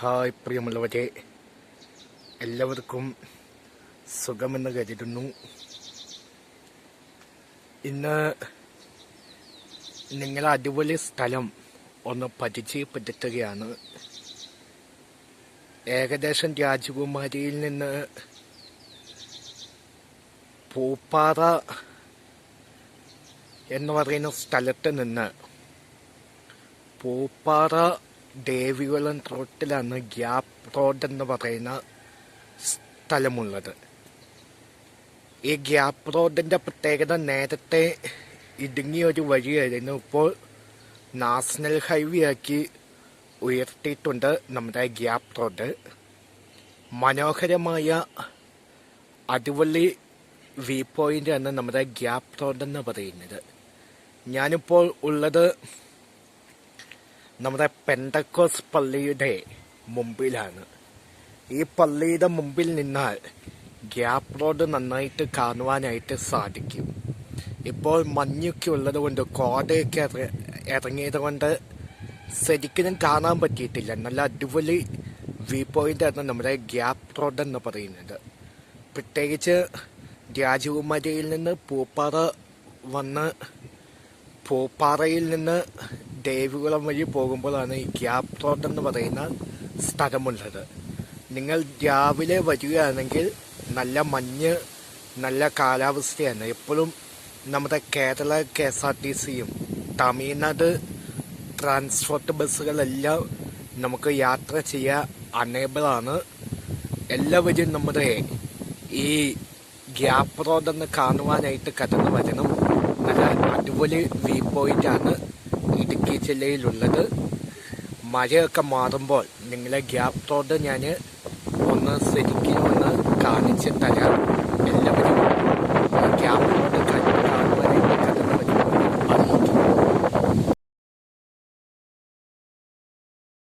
Hi പ്രിയമുള്ളവരെ എല്ലാവർക്കും സുഖമെന്ന് കരുതുന്നു. ഇന്ന് നിങ്ങൾ അടിപൊളി സ്ഥലം ഒന്ന് പരിചയപ്പെടുത്തുകയാണ്. ഏകദേശം രാജകുമാരിയിൽ നിന്ന് പൂപ്പാറ എന്ന് പറയുന്ന സ്ഥലത്ത് നിന്ന് പൂപ്പാറ ദേവികുളം റോട്ടിലാണ് ഗ്യാപ്പ് റോഡ് എന്ന് പറയുന്ന സ്ഥലമുള്ളത്. ഈ ഗ്യാപ്പ് റോഡിന്റെ പ്രത്യേകത നേരത്തെ ഇടുങ്ങിയൊരു വഴിയായിരുന്നു. ഇപ്പോൾ നാഷണൽ ഹൈവേ ആക്കി ഉയർത്തിയിട്ടുണ്ട് നമ്മുടെ ഗ്യാപ്പ് റോഡ് മനോഹരമായ അടിപൊളി വ്യൂ പോയിന്റാണ് നമ്മുടെ ഗ്യാപ്പ് റോഡ് എന്ന് പറയുന്നത്. ഞാനിപ്പോൾ ഉള്ളത് നമ്മുടെ പെന്തക്കോസ് പള്ളിയുടെ മുമ്പിലാണ്. ഈ പള്ളിയുടെ മുമ്പിൽ നിന്നാൽ ഗ്യാപ്പ് റോഡ് നന്നായിട്ട് കാണുവാനായിട്ട് സാധിക്കും. ഇപ്പോൾ മഞ്ഞൊക്കെ ഉള്ളത് കൊണ്ട് കോടയൊക്കെ ഇറ- ഇറങ്ങിയത് കൊണ്ട് ശരിക്കും കാണാൻ പറ്റിയിട്ടില്ല. നല്ല അടിപൊളി വ്യൂ പോയിന്റ് ആണ് നമ്മുടെ ഗ്യാപ്പ് റോഡ് എന്ന് പറയുന്നത്. പ്രത്യേകിച്ച് രാജകുമാരിയിൽ നിന്ന് പൂപ്പാറ വന്ന് പൂപ്പാറയിൽ നിന്ന് ദേവികുളം വഴി പോകുമ്പോഴാണ് ഈ ഗ്യാപ് റോഡ് എന്ന് പറയുന്ന സ്ഥലമുള്ളത്. നിങ്ങൾ രാവിലെ വരികയാണെങ്കിൽ നല്ല മഞ്ഞ് നല്ല കാലാവസ്ഥയാണ്. എപ്പോഴും നമ്മുടെ Kerala K S R T സിയും തമിഴ്നാട് ട്രാൻസ്പോർട്ട് ബസ്സുകളെല്ലാം നമുക്ക് യാത്ര ചെയ്യാൻ അനേബിളാണ് എല്ലാവരും നമ്മുടെ ഈ ഗ്യാപ്പ് റോഡ് ഒന്ന് കാണുവാനായിട്ട് കടന്നു വരണം. നല്ല അടിപൊളി വ്യൂ പോയിന്റ് ആണ്. ഇടുക്കി ജില്ലയിലുള്ളത്. മഴയൊക്കെ മാറുമ്പോൾ നിങ്ങളെ ഗ്യാപ് റോഡ് ഞാൻ ഒന്ന് ശരിക്കും ഒന്ന് കാണിച്ച് തരാം. എല്ലാവരും